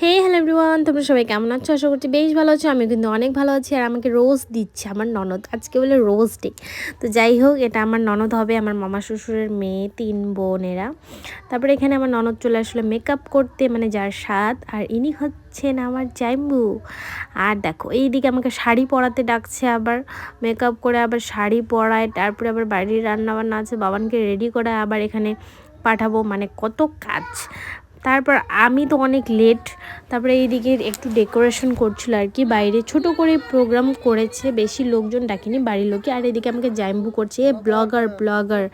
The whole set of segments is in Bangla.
হে হ্যালো এভরিওয়ান তোমরা সবাই কেমন আছো? আশা করছি বেশ ভালো আছো আমি কিন্তু অনেক ভালো আছি আর আমাকে রোজ দিচ্ছে আমার ননদ, আজকে বলে রোজ ডে। তো যাই হোক, এটা আমার ননদ হবে, আমার মামা শ্বশুরের মেয়ে, তিন বোনেরা। তারপরে এখানে আমার ননদ চলে আসলো মেকআপ করতে মানে যার স্বাদ, আর ইনি হচ্ছেন আমার জাইম্বু। আর দেখো, এইদিকে আমাকে শাড়ি পরাতে ডাকছে আবার মেকআপ করে আবার শাড়ি পরায়, তারপরে আবার বাড়ির রান্নাবান্না আছে, বাবানকে রেডি করে আবার এখানে পাঠাবো মানে কত কাজ। তারপর আমি তো অনেক লেট তারপরে এইদিকে একটু ডেকোরেশন করছিল আর কি বাইরে। ছোট করে প্রোগ্রাম করেছে, বেশি লোকজন ডাকিনি বাড়ির লোকে আর এদিকে আমাকে জাইম্বু করছে, এ ব্লগার ব্লগার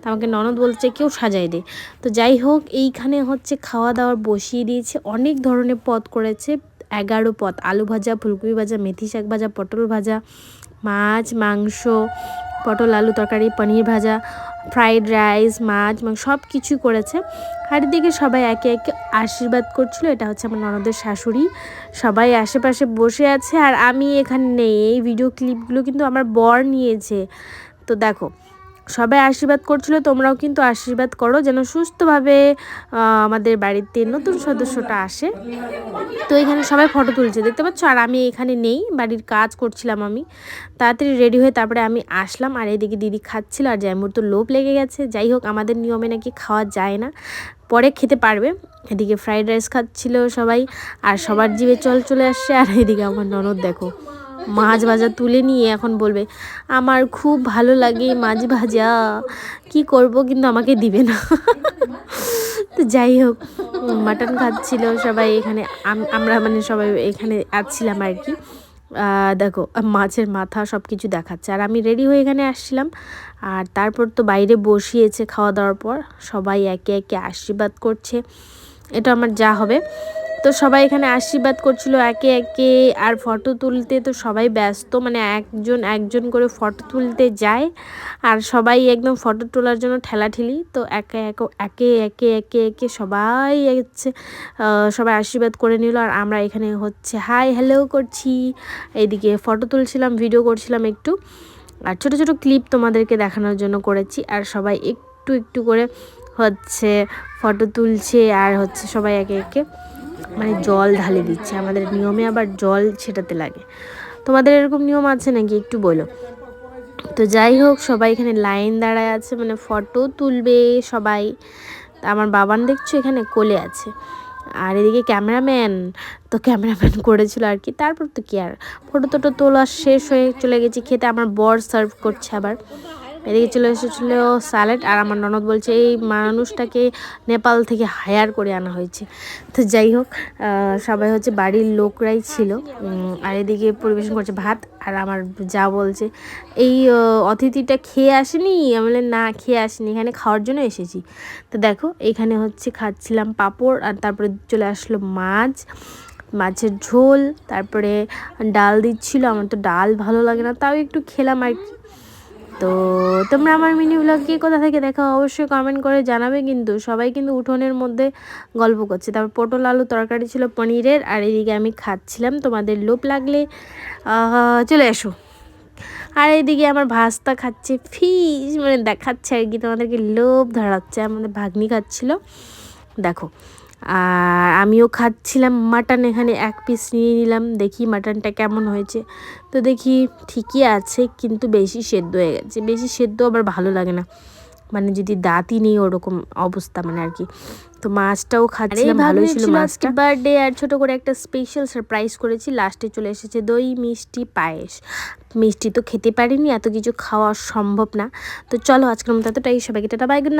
তা আমাকে ননদ বলছে, কেউ সাজাই দে। তো যাই হোক, এইখানে হচ্ছে খাওয়া দাওয়ার বসিয়ে দিয়েছে। অনেক ধরনের পদ করেছে, এগারো পদ। আলু ভাজা, ফুলকপি ভাজা, মেথি শাক ভাজা, পটল ভাজা, মাছ, মাংস পটল, আলু তরকারি, পনির ভাজা ফ্রাইড রাইস মাছ, মাংস সব কিছুই করেছে। আর এদিকে সবাই একে একে আশীর্বাদ করছিল। এটা হচ্ছে আমার ননদের শাশুড়ি। সবাই আশেপাশে বসে আছে। আর আমি এখানে নেই। এই ভিডিও ক্লিপগুলো কিন্তু আমার বর নিয়েছে। তো দেখো সবাই আশীর্বাদ করছিল, তোমরাও কিন্তু আশীর্বাদ করো যেন সুস্থভাবে আমাদের বাড়িতে নতুন সদস্যটা আসে। তো এখানে সবাই ফটো তুলছে, দেখতে পাচ্ছ? আর আমি এখানে নেই, বাড়ির কাজ করছিলাম আমি। তাড়াতাড়ি রেডি হয়ে তারপরে আমি আসলাম, আর এদিকে দিদি খাচ্ছিল, আর জাইমুর তো লোভ লেগে গেছে। যাই হোক, আমাদের নিয়মে নাকি খাওয়া যায় না, পরে খেতে পারবে। এদিকে ফ্রাইড রাইস খাচ্ছিল সবাই, আর সবার জিভে চল চলে আসছে, আর এদিকে আমার ননদ দেখো। মাছ ভাজা তুলে নিয়ে এখন বলবে, আমার খুব ভালো লাগে মাছ ভাজা। কি করব কিন্তু আমাকে দিবে না। তো যাই হোক, মাটন খাচ্ছিল সবাই এখানে আমরা মানে সবাই এখানে আসছিলাম আর কি। দেখো, মাছের মাথা সব কিছু দেখাচ্ছে। আর আমি রেডি হয়ে এখানে আসছিলাম। আর তারপর তো বাইরে বসিয়েছে খাওয়া দাওয়ার পর। সবাই একে একে আশীর্বাদ করছে। এটা আমার যা হবে। তো সবাই এখানে আশীর্বাদ করছিল একে একে, আর ফটো তুলতে তো সবাই ব্যস্ত মানে একজন একজন করে ফটো তুলতে যায়, আর সবাই একদম ফটো তোলার জন্য ঠেলাঠেলি, তো একে একে একে একে একে সবাই হচ্ছে সবাই আশীর্বাদ করে নিল, আর আমরা এখানে হচ্ছে হাই হ্যালো করছি। এইদিকে ফটো তুলছিলাম ভিডিও করছিলাম একটু, আর ছোট ছোট ক্লিপ তোমাদেরকে দেখানোর জন্য করেছি, আর সবাই একটু একটু করে হচ্ছে ফটো তুলছে, আর হচ্ছে সবাই একে একে মানে জল ঢালে দিচ্ছে। আমাদের নিয়মে আবার জল ছেটাতে লাগে। তোমাদের এরকম নিয়ম আছে নাকি? একটু বলো। তো যাই হোক, সবাই এখানে লাইন দাঁড়ায় আছে মানে ফটো তুলবে সবাই। আমার বাবান দেখছ এখানে? কোলে আছে। আর এদিকে ক্যামেরাম্যান, তো ক্যামেরাম্যান করেছিল আর কি। তারপর তো কি আর? ফটো টোটো তোলা শেষ হয়ে চলে গেছি, খেতে। আমার বর সার্ভ করছে আবার। এদিকে চলে এসেছিল স্যালাড আর আমার ননদ বলছে, এই মানুষটাকে নেপাল থেকে হায়ার করে আনা হয়েছে। তো যাই হোক সবাই হচ্ছে বাড়ির লোকরাই ছিল। আর এদিকে পরিবেশন করছে ভাত আর আমার যা বলছে, এই অতিথিটা খেয়ে আসেনি? আমি না, খেয়ে আসেনি, এখানে খাওয়ার জন্য এসেছি। তো দেখো, এখানে হচ্ছে খাচ্ছিলাম পাঁপড় আর তারপরে চলে আসলো মাছ, মাছের ঝোল, তারপরে ডাল দিচ্ছিল। আমার তো ডাল ভালো লাগে না, তাও একটু খেলাম আর কি। তো তোমরা আমার মিনি ব্লগকে কোথা থেকে দেখো অবশ্যই কমেন্ট করে জানাবে কিন্তু সবাই কিন্তু উঠোনের মধ্যে গল্প করছে। তারপর পটল, আলু, তরকারি ছিল পনিরের আর এদিকে আমি খাচ্ছিলাম। তোমাদের লোভ লাগলে চলে এসো। আর এইদিকে আমার ভাস্তা খাচ্ছে, ফিস মানে দেখাচ্ছে আর কি। তোমাদেরকে লোভ ধরাচ্ছে। আমাদের ভাগ্নি খাচ্ছিল। দেখো আর আমিও খাচ্ছিলাম মাটন এখানে এক পিস নিয়ে নিলাম দেখি মাটনটা কেমন হয়েছে। তো দেখি ঠিকই আছে কিন্তু বেশি সেদ্ধ হয়ে গেছে। বেশি সেদ্ধ আবার ভালো লাগে না। মানে যদি দাঁতই নেই ওরকম অবস্থা মানে আর কি। তো মাছটাও খাচ্ছিলাম ভালোই ছিল মাছটা। বার্থডে আর ছোট করে একটা স্পেশাল সারপ্রাইজ করেছি। লাস্টে চলে এসেছে দই মিষ্টি পায়েস। মিষ্টি তো খেতে পারিনি এত কিছু খাওয়া সম্ভব না। তো চলো আজকের মতো এতটাই। সবাইকে টাটা বাই গুড